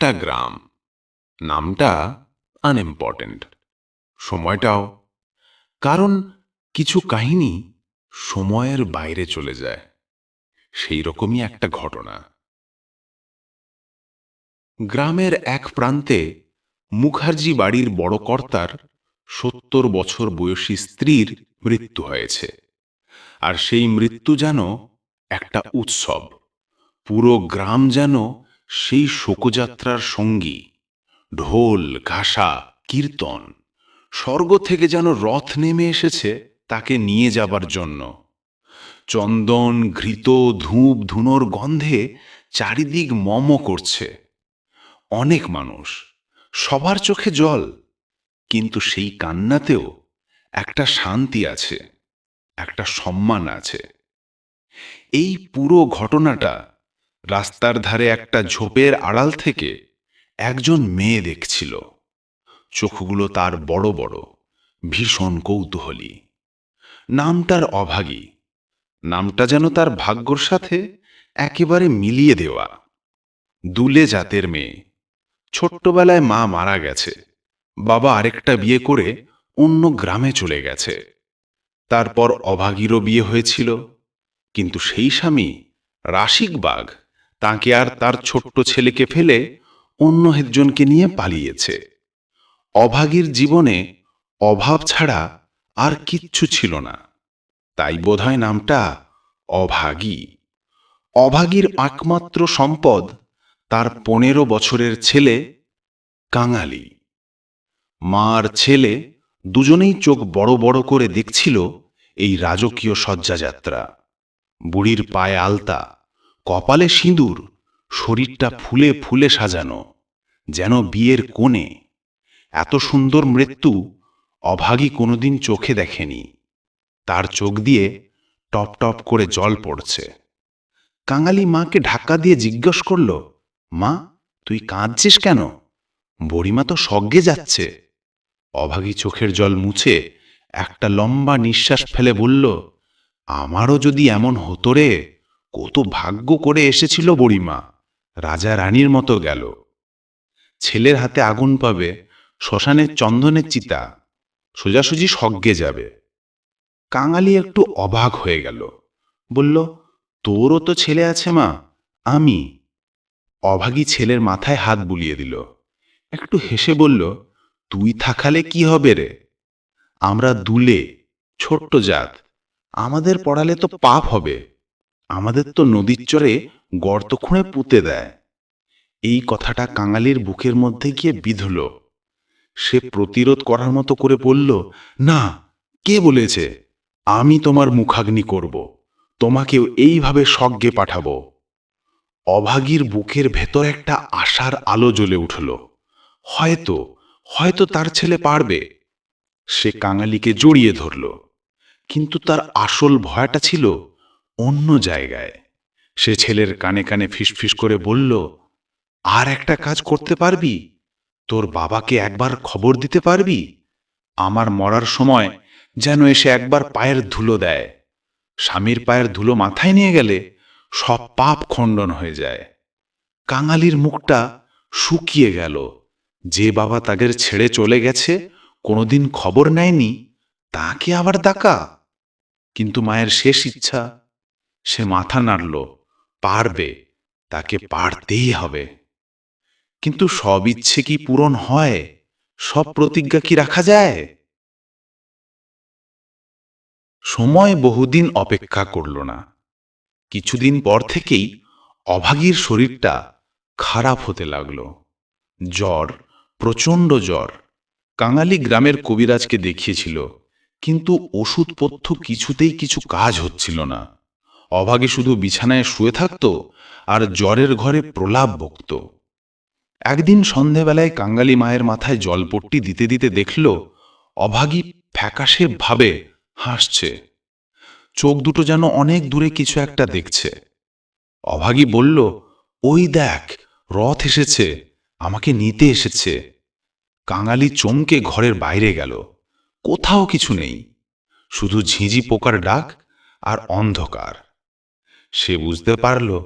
একটা গ্রাম। নামটা আনইম্পর্টেন্ট সময়টাও, কারণ কিছু কাহিনী সময়ের বাইরে চলে যায়। সেই রকমই একটা ঘটনা। গ্রামের এক প্রান্তে মুখার্জি বাড়ির বড় কর্তার সত্তর বছর বয়সী স্ত্রীর মৃত্যু হয়েছে। আর সেই মৃত্যু যেন একটা উৎসব। পুরো গ্রাম যেন সেই শোকযাত্রার সঙ্গী, ঢোল, ঘাসা, কীর্তন, স্বর্গ থেকে যেন রথ নেমে এসেছে তাকে নিয়ে যাবার জন্য। চন্দন, ঘৃত, ধূপ, ধুনোর গন্ধে চারিদিক মম করছে। অনেক মানুষ, সবার চোখে জল, কিন্তু সেই কান্নাতেও একটা শান্তি আছে, একটা সম্মান আছে। এই পুরো ঘটনাটা রাস্তার ধারে একটা ঝোপের আড়াল থেকে একজন মেয়ে দেখছিল। চোখগুলো তার বড় বড়, ভীষণ কৌতূহলী। নামটার অভাগী। নামটা যেন তার ভাগ্যর সাথে একেবারে মিলিয়ে দেওয়া। দুলে জাতের মেয়ে। ছোট্টবেলায় মা মারা গেছে। বাবা আরেকটা বিয়ে করে অন্য গ্রামে চলে গেছে। তারপর অভাগীরও বিয়ে হয়েছিল। কিন্তু সেই স্বামী রাশিক বাঘ। তাকে আর তার ছোট্ট ছেলেকে ফেলে অন্য একজনকে নিয়ে পালিয়েছে। অভাগীর জীবনে অভাব ছাড়া আর কিচ্ছু ছিল না। তাই বোধহয় নামটা অভাগী। অভাগীর একমাত্র সম্পদ তার পনেরো বছরের ছেলে কাঙালি। মার ছেলে দুজনেই চোখ বড় বড় করে দেখছিল এই রাজকীয় শয্যাযাত্রা। বুড়ির পায়ে আলতা। কপালে সিঁদুর, শরীরটা ফুলে ফুলে সাজানো, যেন বিয়ের কোণে। এত সুন্দর মৃত্যু অভাগী কোনোদিন চোখে দেখেনি। তার চোখ দিয়ে টপ টপ করে জল পড়ছে। কাঙালি মাকে ঢাকা দিয়ে জিজ্ঞেস করল, মা, তুই কাঁদছিস কেন? বড়িমা তো সজ্ঞে যাচ্ছে। অভাগী চোখের জল মুছে একটা লম্বা নিঃশ্বাস ফেলে বলল, আমারও যদি এমন হতো রে কত ভাগ্য করে এসেছিল বুড়িমা। রাজা রানীর মতো গেল। ছেলের হাতে আগুন পাবে, শ্মশানের চন্দনের চিতা, সোজাসুজি সজ্ঞে যাবে। কাঙালি একটু অবাক হয়ে গেল। বলল, তোরও তো ছেলে আছে মা, আমি? অভাগী ছেলের মাথায় হাত বুলিয়ে দিল। একটু হেসে বলল, তুই থাকালে কি হবে রে? আমরা দুলে, ছোট্ট জাত, আমাদের পড়ালে তো পাপ হবে। আমাদের তো নদীর চরে গর্ত খুঁড়ে পুঁতে দেয়। এই কথাটা কাঙালির বুকের মধ্যে গিয়ে বিধল। সে প্রতিরোধ করার মতো করে বলল, না, কে বলেছে? আমি তোমার মুখাগ্নি করব। তোমাকেও এইভাবে স্বজ্ঞে পাঠাবো। অভাগীর বুকের ভেতর একটা আশার আলো জ্বলে উঠল। হয়তো হয়তো তার ছেলে পারবে। সে কাঙালিকে জড়িয়ে ধরল। কিন্তু তার আসল ভয়টা ছিল অন্য জায়গায়। সে ছেলের কানে কানে ফিসফিস করে বলল, আর একটা কাজ করতে পারবি? তোর বাবাকে একবার খবর দিতে পারবি? আমার মরার সময় যেন এসে একবার পায়ের ধুলো দেয়। স্বামীর পায়ের ধুলো মাথায় নিয়ে গেলে সব পাপ খণ্ডন হয়ে যায়। কাঙালির মুখটা শুকিয়ে গেল। যে বাবা তাদের ছেড়ে চলে গেছে, কোনোদিন খবর নেয়নি, তাকে আবার ডাকা। কিন্তু মায়ের শেষ ইচ্ছা সে মাথা নাড়ল, পারবে, তাকে পারতেই হবে। কিন্তু সব ইচ্ছে কি পূরণ হয়? সব প্রতিজ্ঞা কি রাখা যায়? সময় বহুদিন অপেক্ষা করল না। কিছুদিন পর থেকেই অভাগীর শরীরটা খারাপ হতে লাগল। জ্বর, প্রচণ্ড জ্বর। কাঙালি গ্রামের কবিরাজকে দেখিয়েছিল, কিন্তু ওষুধপথ্য কিছুতেই কিছু কাজ হচ্ছিল না। অভাগে শুধু বিছানায় শুয়ে থাকত আর জ্বরের ঘরে প্রলাপ বকত একদিন সন্ধেবেলায় কাঙ্গালি মায়ের মাথায় জলপট্টি দিতে দিতে দেখল, অভাগী ফ্যাকাশে ভাবে হাসছে। চোখ দুটো যেন অনেক দূরে কিছু একটা দেখছে। অভাগী বলল, ওই দেখ, রথ এসেছে, আমাকে নিতে এসেছে। কাঙালি চমকে ঘরের বাইরে গেল। কোথাও কিছু নেই, শুধু ঝিঁঝি পোকার ডাক আর অন্ধকার। সে বুঝতে পারল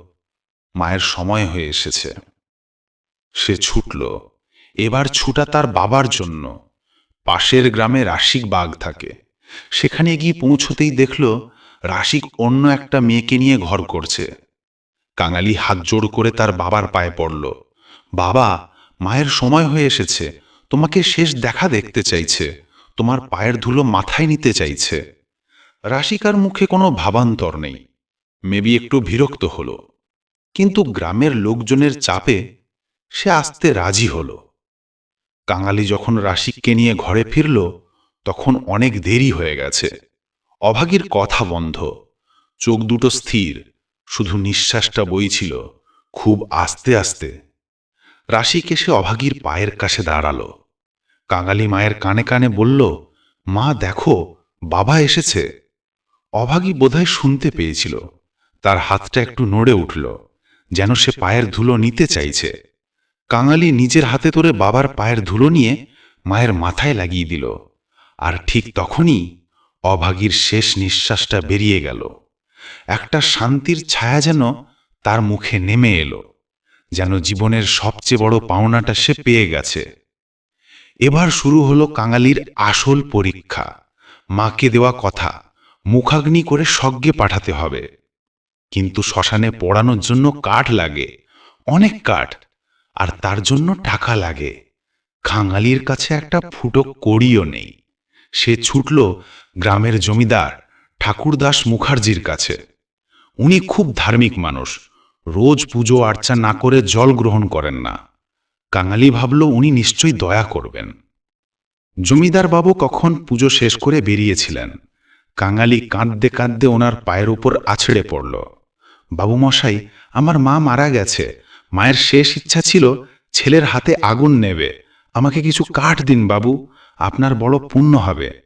মায়ের সময় হয়ে এসেছে। সে ছুটল। এবার ছুটা তার বাবার জন্য। পাশের গ্রামে রাশিক বাঘ থাকে। সেখানে গিয়ে পৌঁছতেই দেখল রাশিক অন্য একটা মেয়েকে নিয়ে ঘর করছে। কাঙালি হাত জোড় করে তার বাবার পায়ে পড়ল। বাবা, মায়ের সময় হয়ে এসেছে। তোমাকে শেষ দেখা দেখতে চাইছে। তোমার পায়ের ধুলো মাথায় নিতে চাইছে। রাশিকার মুখে কোনো ভাবান্তর নেই। মেবি একটু বিরক্ত হল। কিন্তু গ্রামের লোকজনের চাপে সে আসতে রাজি হল। কাঙালি যখন রাশিককে নিয়ে ঘরে ফিরল, তখন অনেক দেরি হয়ে গেছে। অভাগীর কথা বন্ধ। চোখ দুটো স্থির। শুধু নিঃশ্বাসটা বইছিল খুব আস্তে আস্তে। রাশিক এসে অভাগীর পায়ের কাছে দাঁড়াল। কাঙালি মায়ের কানে কানে বলল, মা, দেখো, বাবা এসেছে। অভাগী বোধহয় শুনতে পেয়েছিল। তার হাতটা একটু নড়ে উঠল, যেন সে পায়ের ধুলো নিতে চাইছে। কাঙালি নিজের হাতে তোরে বাবার পায়ের ধুলো নিয়ে মায়ের মাথায় লাগিয়ে দিল, আর ঠিক তখনই অভাগীর শেষ নিঃশ্বাসটা বেরিয়ে গেল। একটা শান্তির ছায়া যেন তার মুখে নেমে এলো, যেন জীবনের সবচেয়ে বড় পাওনাটা সে পেয়ে গেছে। এবার শুরু হলো কাঙালির আসল পরীক্ষা, মাকে দেওয়া কথা, মুখাগ্নি করে স্বজ্ঞে পাঠাতে হবে। কিন্তু শ্মশানে পড়ানোর জন্য কাঠ লাগে, অনেক কাঠ, আর তার জন্য টাকা লাগে। খাঙালির কাছে একটা ফুটো কড়িও নেই। সে ছুটল গ্রামের জমিদার ঠাকুরদাস মুখার্জির কাছে। উনি খুব ধার্মিক মানুষ, রোজ পুজো আর্চা না করে জল গ্রহণ করেন না। কাঙালি ভাবল উনি নিশ্চয়ই দয়া করবেন। জমিদার বাবু কখন পুজো শেষ করে বেরিয়েছিলেন। কাঙালি কাঁদতে কাঁদতে ওনার পায়ের উপর আছড়ে পড়ল। বাবুমশাই, আমার মা মারা গেছে। মায়ের শেষ ইচ্ছা ছিল ছেলের হাতে আগুন নেবে। আমাকে কিছু কাঠ দিন, বাবু। আপনার বড় পুণ্য হবে।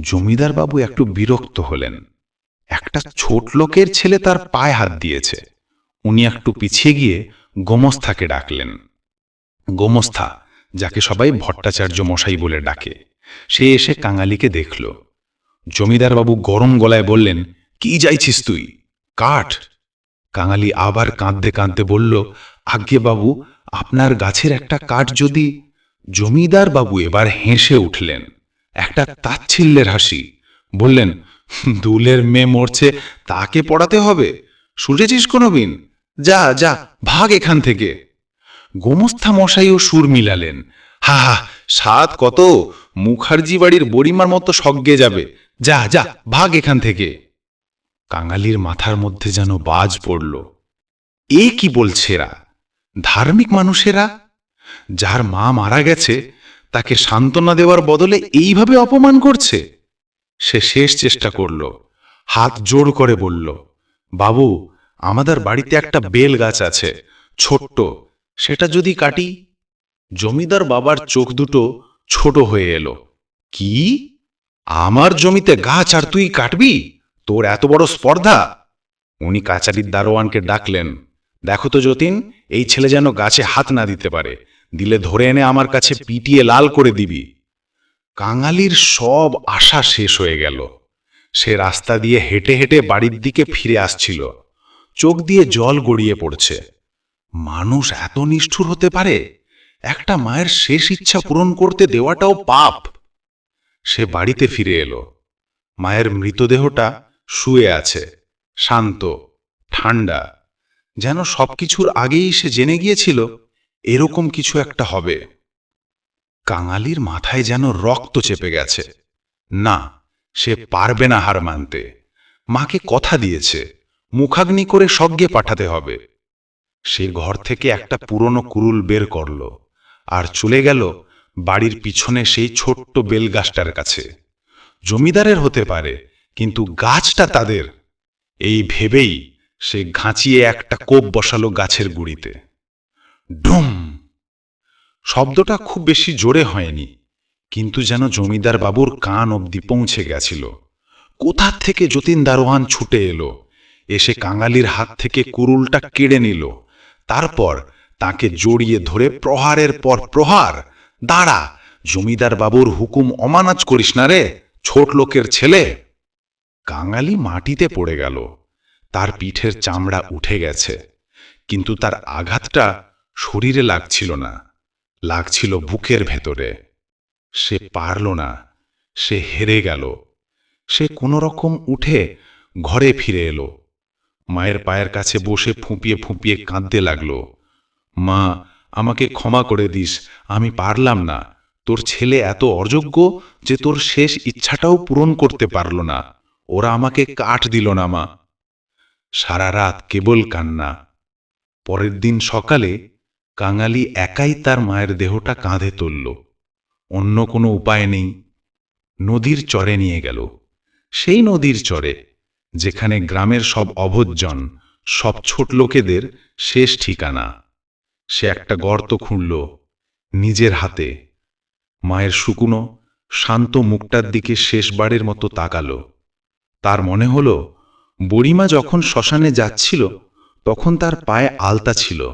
জমিদার বাবু একটু বিরক্ত হলেন। একটা ছোট লোকের ছেলে তার পায়ে হাত দিয়েছে। উনি একটু পিছিয়ে গিয়ে গোমস্থাকে ডাকলেন। গোমস্থা, যাকে সবাই ভট্টাচার্য মশাই বলে ডাকে, সে এসে কাঙালিকে দেখল। জমিদারবাবু গরম গলায় বললেন, কি যাইছিস তুই? কাঠ? কাঙালি আবার কাঁদতে কাঁদতে বলল আজ্ঞে বাবু আপনার গাছের একটা কাঠ যদি জমিদার বাবু এবার হেসে উঠলেন, একটা তাচ্ছিল্যের হাসি। বললেন, দুলের মেয়ে মরছে, তাকে পড়াতে হবে। শুনেছিস কোনোদিন? যা যা, ভাগ এখান থেকে। গোমস্থা মশাইও সুর মিলালেন, হা হা সাত কত? মুখার্জি বাড়ির বড়িমার মতো সজ্ঞে যাবে। যা যা, ভাগ এখান থেকে। কাঙালির মাথার মধ্যে যেন বাজ পড়ল। এ কি বলছে এরা? ধার্মিক মানুষেরা? যার মা মারা গেছে, তাকে সান্ত্বনা দেওয়ার বদলে এইভাবে অপমান করছে? সে শেষ চেষ্টা করল। হাত জোড় করে বলল, বাবু, আমাদের বাড়িতে একটা বেল গাছ আছে, ছোট্ট। সেটা যদি কাটি? জমিদার বাবার চোখ দুটো ছোট হয়ে এলো। কি? আমার জমিতে গাছ আর তুই কাটবি? তোর এত বড় স্পর্ধা? উনি কাচারির দারোয়ানকে ডাকলেন। দেখো তো যতীন, এই ছেলে যেন গাছে হাত না দিতে পারে। দিলে ধরে এনে আমার কাছে পিটিয়ে লাল করে দিবি। কাঙালির সব আশা শেষ হয়ে গেল। সে রাস্তা দিয়ে হেঁটে হেঁটে বাড়ির দিকে ফিরে আসছিল। চোখ দিয়ে জল গড়িয়ে পড়ছে। মানুষ এত নিষ্ঠুর হতে পারে? একটা মায়ের শেষ ইচ্ছা পূরণ করতে দেওয়াটাও পাপ। সে বাড়িতে ফিরে এলো। মায়ের মৃতদেহটা শুয়ে আছে, শান্ত, ঠান্ডা। যেন সবকিছুর আগেই সে জেনে গিয়েছিল, এরকম কিছু একটা হবে। কাঙালির মাথায় যেন রক্ত চেপে গেছে। না, সে পারবে না হার মানতে। মাকে কথা দিয়েছে, মুখাগ্নি করে সজ্ঞে পাঠাতে হবে। সে ঘর থেকে একটা পুরনো কুরুল বের করল, আর চলে গেল বাড়ির পিছনে সেই ছোট্ট বেলগাছটার কাছে। জমিদারের হতে পারে কিন্তু গাছটা তাদের। এই ভেবেই সে ঘাঁচিয়ে একটা কোপ বসালো গাছের গুড়িতে। ডুম! শব্দটা খুব বেশি জোরে হয়নি, কিন্তু যেন জমিদার বাবুর কান অবধি পৌঁছে গেছিল। কোথা থেকে যতীন দারোয়ান ছুটে এলো? এসে কাঙালির হাত থেকে কুরুলটা কেড়ে নিল। তারপর তাকে জড়িয়ে ধরে প্রহারের পর প্রহার, দাঁড়া, জমিদার বাবুর হুকুম অমানাজ করিস না রে, ছোট লোকের ছেলে। কাঙালি মাটিতে পড়ে গেল। তার পিঠের চামড়া উঠে গেছে। কিন্তু তার আঘাতটা শরীরে লাগছিল না। লাগছিল বুকের ভেতরে। সে পারল না। সে হেরে গেল। সে কোনো রকম উঠে ঘরে ফিরে এলো। মায়ের পায়ের কাছে বসে ফুঁপিয়ে ফুঁপিয়ে কাঁদতে লাগল। মা, আমাকে ক্ষমা করে দিস। আমি পারলাম না। তোর ছেলে এত অযোগ্য যে তোর শেষ ইচ্ছাটাও পূরণ করতে পারল না। ওরা আমাকে কাঠ দিল না, মা। সারা রাত কেবল কান্না। পরের দিন সকালে কাঙালি একাই তার মায়ের দেহটা কাঁধে তুলল। অন্য কোনো উপায় নেই। নদীর চরে নিয়ে গেল। সেই নদীর চরে, যেখানে গ্রামের সব অভোজ্জন, সব ছোট লোকেদের শেষ ঠিকানা। সে একটা গর্ত খুঁড়ল নিজের হাতে। মায়ের শুকনো, শান্ত মুখটার দিকে শেষবারের মতো তাকালো। তার মনে হলো, বুড়িমা যখন শ্মশানে যাচ্ছিল, তখন তার পায়ে আলতা ছিল।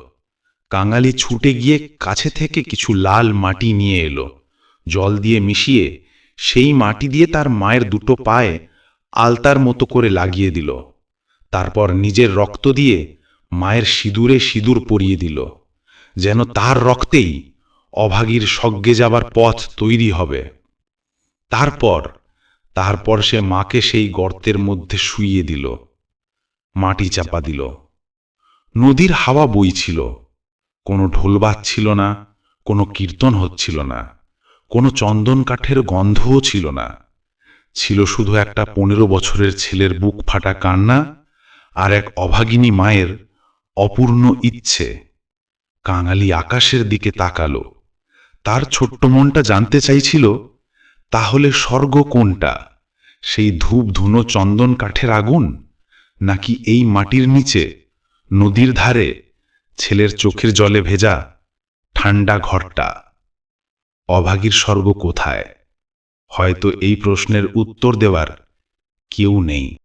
কাঙালি ছুটে গিয়ে কাছে থেকে কিছু লাল মাটি নিয়ে এলো। জল দিয়ে মিশিয়ে সেই মাটি দিয়ে তার মায়ের দুটো পায়ে আলতার মতো করে লাগিয়ে দিল। তারপর নিজের রক্ত দিয়ে মায়ের সিঁদুরে সিঁদুর পরিয়ে দিল। যেন তার রক্তেই অভাগীর স্বর্গে যাবার পথ তৈরি হবে। তারপর তারপর সে মাকে সেই গর্তের মধ্যে শুইয়ে দিল, মাটি চাপা দিল। নদীর হাওয়া বইছিল, কোনো ঢোল বাজছিল না, কোনো কীর্তন হচ্ছিল না, কোনো চন্দন কাঠের গন্ধও ছিল না। ছিল শুধু একটা পনেরো বছরের ছেলের বুক ফাটা কান্না আর এক অভাগিনী মায়ের অপূর্ণ ইচ্ছে। কাঙালি আকাশের দিকে তাকালো, তার ছোট্ট মনটা জানতে চাইছিল তাহলে স্বর্গ কোনটা? সেই ধূপ ধুনো চন্দন কাঠের আগুন? নাকি এই মাটির নিচে, নদীর ধারে, ছেলের চোখের জলে ভেজা ঠান্ডা ঘরটা? অভাগীর স্বর্গ কোথায়? হয়তো এই প্রশ্নের উত্তর দেওয়ার কেউ নেই।